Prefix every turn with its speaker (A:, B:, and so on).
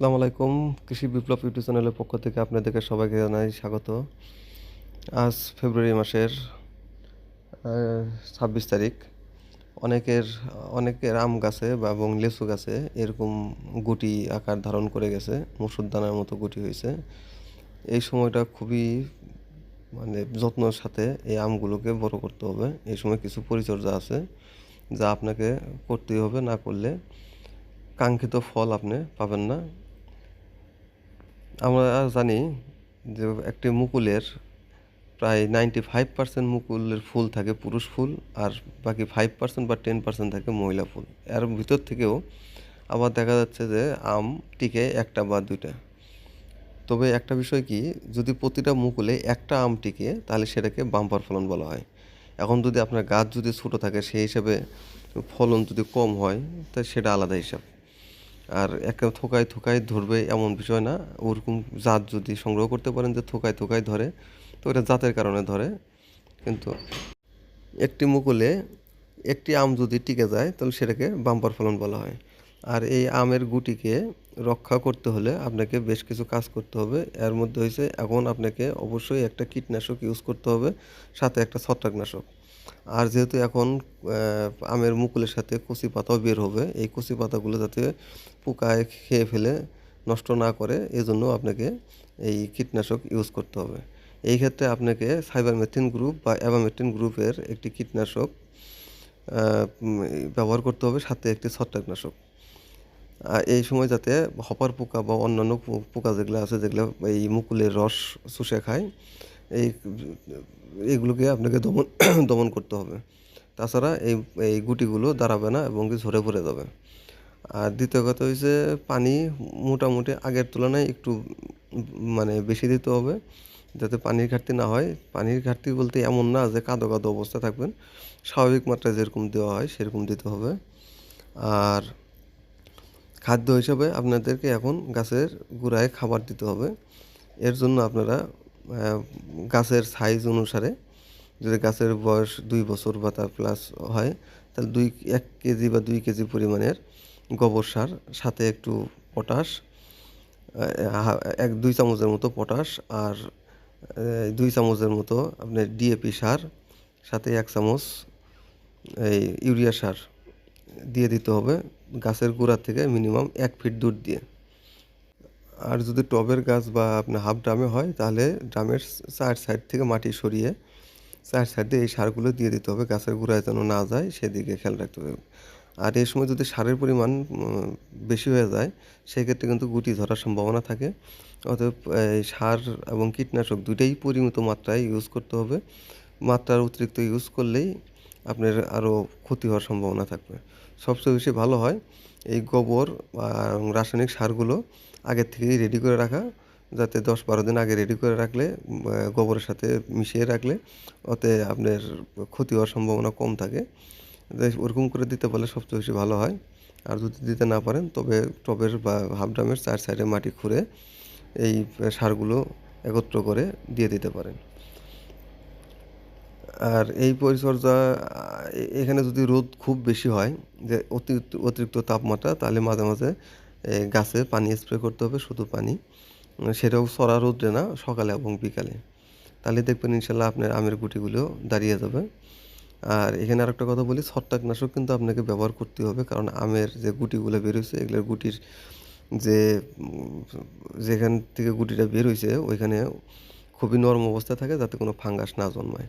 A: আসসালামু আলাইকুম, কৃষি বিপ্লব ইউটিউব চ্যানেলের পক্ষ থেকে আপনাদেরকে সবাইকে জানাই স্বাগত। আজ ফেব্রুয়ারি মাসের ছাব্বিশ তারিখ। অনেকের অনেকের আম গাছে বা এবং লিচু গাছে এরকম গুটি আকার ধারণ করে গেছে, মুসুর দানার মতো গুটি হয়েছে। এই সময়টা খুবই মানে যত্নের সাথে এই আমগুলোকে বড় করতে হবে। এই সময় কিছু পরিচর্যা আছে যা আপনাকে করতেই হবে, না করলে কাঙ্ক্ষিত ফল আপনি পাবেন না। আমরা জানি যে একটি মুকুলের প্রায় নাইনটি ফাইভ পার্সেন্ট মুকুলের ফুল থাকে পুরুষ ফুল আর বাকি ফাইভ পার্সেন্ট বা টেন পার্সেন্ট থাকে মহিলা ফুল। এর ভিতর থেকেও আবার দেখা যাচ্ছে যে আম টিকে একটা বা দুইটা। তবে একটা বিষয় কি, যদি প্রতিটা মুকুলে একটা আম টিকে, তাহলে সেটাকে বাম্পার ফলন বলা হয়। এখন যদি আপনার গাছ যদি ছোটো থাকে, সেই হিসাবে ফলন যদি কম হয়, তা সেটা আলাদা হিসাব। আর একটা থোকায় থোকায় ধরবে এমন বিষয় না। ওরকম জাত যদি সংগ্রহ করতে পারেন যে থোকায় থোকায় ধরে, তো এটা জাতের কারণে ধরে। কিন্তু একটি মুকুলে একটি আম যদি টিকে যায়, তাহলে সেটাকে বাম্পার ফলন বলা হয়। আর এই আমের গুটিকে রক্ষা করতে হলে আপনাকে বেশ কিছু কাজ করতে হবে। এর মধ্যে হয়েছে এখন আপনাকে অবশ্যই একটা কীটনাশক ইউজ করতে হবে, সাথে একটা ছত্রাকনাশক। আর যেহেতু এখন আমের মুকুলের সাথে কচি পাতাও বের হবে, এই কচি পাতাগুলো যাতে পোকায় খেয়ে ফেলে নষ্ট না করে, এজন্য আপনাকে এই কীটনাশক ইউজ করতে হবে। এই ক্ষেত্রে আপনাকে সাইবারমেথিন গ্রুপ বা অ্যাবামেথিন গ্রুপের একটি কীটনাশক ব্যবহার করতে হবে, সাথে একটি ছত্রাকনাশক। এই সময় যাতে হপার পোকা বা অন্যান্য পোকা যেগুলো আছে, যেগুলো এই মুকুলের রস চুষে খায় এই, এগুলোকে আপনাকে দমন দমন করতে হবে। তাছাড়া এই এই গুটিগুলো দাঁড়াবে না এবং কি ঝরে পড়ে যাবে। আর দ্বিতীয় কথা হচ্ছে পানি মোটামুটি আগের তুলনায় একটু মানে বেশি দিতে হবে, যাতে পানির ঘাটতি না হয়। পানির ঘাটতি বলতে এমন না যে কাদো কাদো অবস্থা থাকবেন। স্বাভাবিক মাত্রায় যেরকম দেওয়া হয়, সেরকম দিতে হবে। আর খাদ্য হিসাবে আপনাদেরকে এখন গাছের গোড়ায় খাবার দিতে হবে। এর জন্য আপনারা গাছের সাইজ অনুসারে যদি গাছের বয়স দুই বছর বা তার প্লাস হয়, তাহলে দুই, এক কেজি বা দুই কেজি পরিমাণের গোবর সার, সাথে একটু পটাশ এক, দুই চামচের মতো পটাশ আর দুই চামচের মতো আপনার ডিএপি সার, সাথে এক চামচ এই ইউরিয়া সার দিয়ে দিতে হবে গাছের গোড়া থেকে মিনিমাম এক ফিট দূর দিয়ে। আর যদি টবের গাছ বা আপনার হাফ ড্রামে হয়, তাহলে ড্রামের চার সাইড থেকে মাটি সরিয়ে চার সাইডে এই সারগুলো দিয়ে দিতে হবে। গাছের গোড়ায় যেন না যায়, সেদিকে খেয়াল রাখতে হবে। আর এই সময় যদি সারের পরিমাণ বেশি হয়ে যায়, সেক্ষেত্রে কিন্তু গুটি ধরার সম্ভাবনা থাকে। অতএব, এই সার এবং কীটনাশক দুইটাই পরিমিত মাত্রায় ইউজ করতে হবে। মাত্রার অতিরিক্ত ইউজ করলেই আপনার আরও ক্ষতি হওয়ার সম্ভাবনা থাকবে। সবচেয়ে বেশি ভালো হয় এই গোবর রাসায়নিক সারগুলো আগের থেকেই রেডি করে রাখা, যাতে দশ বারো দিন আগে রেডি করে রাখলে গোবরের সাথে মিশিয়ে রাখলে ওতে আপনার ক্ষতি হওয়ার সম্ভাবনা কম থাকে। ওরকম করে দিতে পারলে সবচেয়ে বেশি ভালো হয়। আর যদি দিতে না পারেন, তবে টবের বা হাফ ড্রামের চার সাইডে মাটি খুঁড়ে এই সারগুলো একত্র করে দিয়ে দিতে পারেন। আর এই পরিচর্যা এখানে যদি রোদ খুব বেশি হয়, যে অতিরিক্ত অতিরিক্ত তাপমাত্রা, তাহলে মাঝে মাঝে গাছে পানি স্প্রে করতে হবে, শুধু পানি। সেটাও সরা রোদ্রে না, সকালে এবং বিকালে। তাহলে দেখবেন ইনশাল্লাহ আপনার আমের গুটিগুলো দাঁড়িয়ে যাবে। আর এখানে আরেকটা কথা বলি, ছত্রাকনাশক কিন্তু আপনাকে ব্যবহার করতে হবে, কারণ আমের যে গুটিগুলো বেরোচ্ছে এগুলোর গুটির যে, যেখান থেকে গুটিটা বের হয়েছে, ওইখানে খুবই নরম অবস্থা থাকে, যাতে কোনো ফাঙ্গাস না জন্মায়।